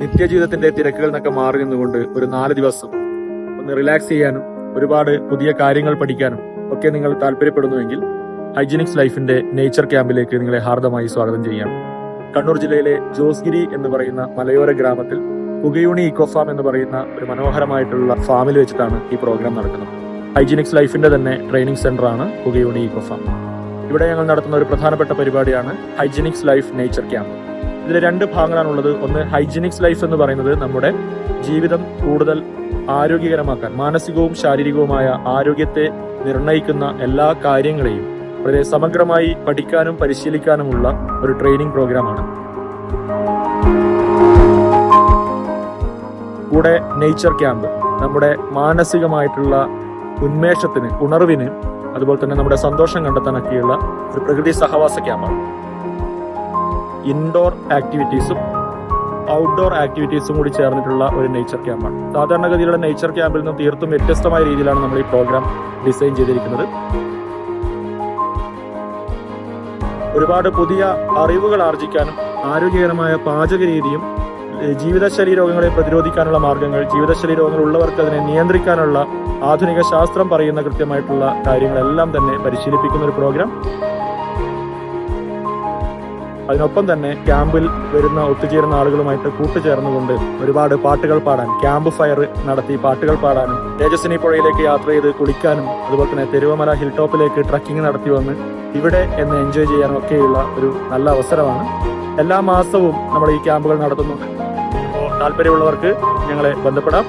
നിത്യജീവിതത്തിന്റെ തിരക്കുകൾ നിന്നൊക്കെ മാറി നിന്നുകൊണ്ട് ഒരു നാല് ദിവസം ഒന്ന് റിലാക്സ് ചെയ്യാനും ഒരുപാട് പുതിയ കാര്യങ്ങൾ പഠിക്കാനും ഒക്കെ നിങ്ങൾ താല്പര്യപ്പെടുന്നുവെങ്കിൽ ഹൈജീനിക്സ് ലൈഫിന്റെ നേച്ചർ ക്യാമ്പിലേക്ക് നിങ്ങളെ ഹാർദമായി സ്വാഗതം ചെയ്യാം. കണ്ണൂർ ജില്ലയിലെ ജോസ്ഗിരി എന്ന് പറയുന്ന മലയോര ഗ്രാമത്തിൽ പുകയൂണി ഇക്കോ ഫാം എന്ന് പറയുന്ന ഒരു മനോഹരമായിട്ടുള്ള ഫാമിൽ വെച്ചിട്ടാണ് ഈ പ്രോഗ്രാം നടക്കുന്നത്. ഹൈജീനിക്സ് ലൈഫിന്റെ തന്നെ ട്രെയിനിങ് സെന്റർ ആണ് പുകയൂണി ഇക്കോ ഫാം ഇവിടെ ഞങ്ങൾ നടത്തുന്ന ഒരു പ്രധാനപ്പെട്ട പരിപാടിയാണ് ഹൈജീനിക്സ് ലൈഫ് നേച്ചർ ക്യാമ്പ്. ഇതിൽ രണ്ട് ഭാഗങ്ങളാണുള്ളത്. ഒന്ന് ഹൈജീനിക്സ് ലൈഫ് എന്ന് പറയുന്നത് നമ്മുടെ ജീവിതം കൂടുതൽ ആരോഗ്യകരമാക്കാൻ മാനസികവും ശാരീരികവുമായ ആരോഗ്യത്തെ നിർണയിക്കുന്ന എല്ലാ കാര്യങ്ങളെയും വളരെ സമഗ്രമായി പഠിക്കാനും പരിശീലിക്കാനുമുള്ള ഒരു ട്രെയിനിങ് പ്രോഗ്രാമാണ് കൂടെ നേച്ചർ ക്യാമ്പ് നമ്മുടെ മാനസികമായിട്ടുള്ള ഉന്മേഷത്തിന് ഉണർവിന് അതുപോലെ തന്നെ നമ്മുടെ സന്തോഷം കണ്ടെത്താനൊക്കെയുള്ള ഒരു പ്രകൃതി സഹവാസ ക്യാമ്പാണ് ഇൻഡോർ ആക്ടിവിറ്റീസും ഔട്ട്ഡോർ ആക്ടിവിറ്റീസും കൂടി ചേർന്നിട്ടുള്ള ഒരു നേച്ചർ ക്യാമ്പാണ് സാധാരണഗതിയിലുള്ള നേച്ചർ ക്യാമ്പിൽ നിന്നും തീർത്തും വ്യത്യസ്തമായ രീതിയിലാണ് നമ്മൾ ഈ പ്രോഗ്രാം ഡിസൈൻ ചെയ്തിരിക്കുന്നത്. ഒരുപാട് പുതിയ അറിവുകൾ ആർജിക്കാനും ആരോഗ്യകരമായ പാചക രീതിയും ജീവിതശൈലി രോഗങ്ങളെ പ്രതിരോധിക്കാനുള്ള മാർഗങ്ങൾ ജീവിതശൈലി രോഗങ്ങൾ ഉള്ളവർക്ക് അതിനെ നിയന്ത്രിക്കാനുള്ള ആധുനിക ശാസ്ത്രം പറയുന്ന കൃത്യമായിട്ടുള്ള കാര്യങ്ങളെല്ലാം തന്നെ പരിശീലിപ്പിക്കുന്ന ഒരു പ്രോഗ്രാം അതിനൊപ്പം തന്നെ ക്യാമ്പിൽ വരുന്ന ഒത്തുചേരുന്ന ആളുകളുമായിട്ട് കൂട്ടുചേർന്നുകൊണ്ട് ഒരുപാട് പാട്ടുകൾ പാടാൻ ക്യാമ്പ് ഫയർ നടത്തി പാട്ടുകൾ പാടാനും തേജസ്വിനി പുഴയിലേക്ക് യാത്ര ചെയ്ത് കുളിക്കാനും അതുപോലെ തന്നെ തെരുവമല ഹിൽ ടോപ്പിലേക്ക് ട്രക്കിംഗ് നടത്തി വന്ന് ഇവിടെ എന്ന് എൻജോയ് ചെയ്യാനും ഒക്കെയുള്ള ഒരു നല്ല അവസരമാണ്. എല്ലാ മാസവും നമ്മൾ ഈ ക്യാമ്പുകൾ നടത്തുന്നുണ്ട് താല്പര്യമുള്ളവർക്ക് ഞങ്ങളെ ബന്ധപ്പെടാം.